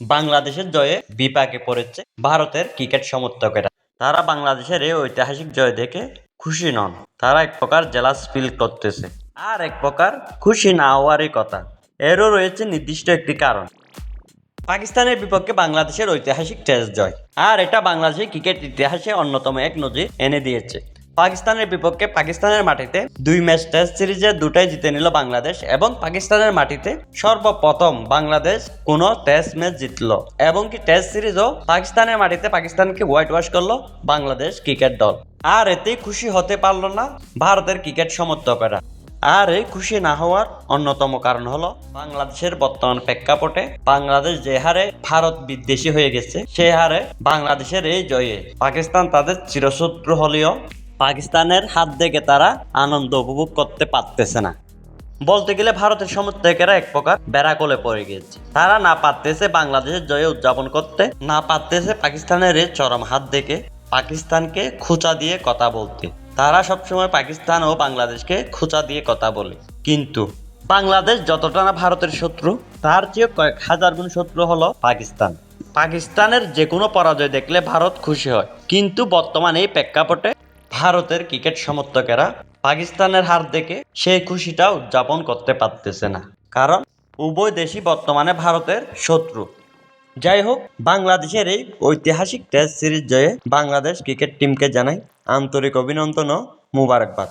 বাংলাদেশের জয়ে বিপাকে পড়েছে ভারতের ক্রিকেট সমর্থকেরা। তারা বাংলাদেশের এই ঐতিহাসিক জয় দেখে খুশি নন। তারা এক প্রকার জেলাস ফিল করতেছে। আর এক প্রকার খুশি না হওয়ারই কথা। এরও রয়েছে নির্দিষ্ট একটি কারণ। পাকিস্তানের বিপক্ষে বাংলাদেশের ঐতিহাসিক টেস্ট জয়। আর এটা বাংলাদেশের ক্রিকেট ইতিহাসে অন্যতম এক নজির এনে দিয়েছে। পাকিস্তানের বিপক্ষে পাকিস্তানের মাটিতে দুই ম্যাচ টেস্ট সিরিজে দুটাই জিতে নিল বাংলাদেশ এবং পাকিস্তানের মাটিতে সর্বপ্রথম বাংলাদেশ কোনো টেস্ট ম্যাচ জিতলো। এবং কি টেস্ট সিরিজও পাকিস্তানের মাটিতে পাকিস্তানকে হোয়াইট ওয়াশ করল বাংলাদেশ ক্রিকেট দল। আর এতেই খুশি হতে পারল না ভারতের ক্রিকেট সমর্থকেরা। আর এই খুশি না হওয়ার অন্যতম কারণ হলো বাংলাদেশের বর্তমান প্রেক্ষাপটে বাংলাদেশ যে হারে ভারত বিদ্বেষী হয়ে গেছে, সে হারে বাংলাদেশের এই জয়ে পাকিস্তান তাদের চিরশত্রু হলেও পাকিস্তানের হাত থেকে তারা আনন্দ উপভোগ করতে পারতেছে না। বলতে গেলে ভারতের সমর্থকেরা এক প্রকার বেড়াকলে পড়ে গিয়েছে। তারা না পারতেছে বাংলাদেশের জয়ে উদযাপন করতে, না পারতেছে পাকিস্তানের এই চরম হাত দেখে পাকিস্তানকে খোঁচা দিয়ে কথা বলতে। তারা সবসময় পাকিস্তান ও বাংলাদেশকে খোঁচা দিয়ে কথা বলে। কিন্তু বাংলাদেশ যতটা না ভারতের শত্রু, তার চেয়ে কয়েক হাজার গুণ শত্রু হলো পাকিস্তান। পাকিস্তানের যে কোনো পরাজয় দেখলে ভারত খুশি হয়। কিন্তু বর্তমানে এই প্রেক্ষাপটে ভারতের ক্রিকেট সমর্থকেরা পাকিস্তানের হার দেখে সেই খুশিটা উদযাপন করতে পারতেছে না। কারণ উভয় দেশই বর্তমানে ভারতের শত্রু। যাই হোক, বাংলাদেশের এই ঐতিহাসিক টেস্ট সিরিজ জয়ে বাংলাদেশ ক্রিকেট টিমকে জানাই আন্তরিক অভিনন্দন ও মুবারকবাদ।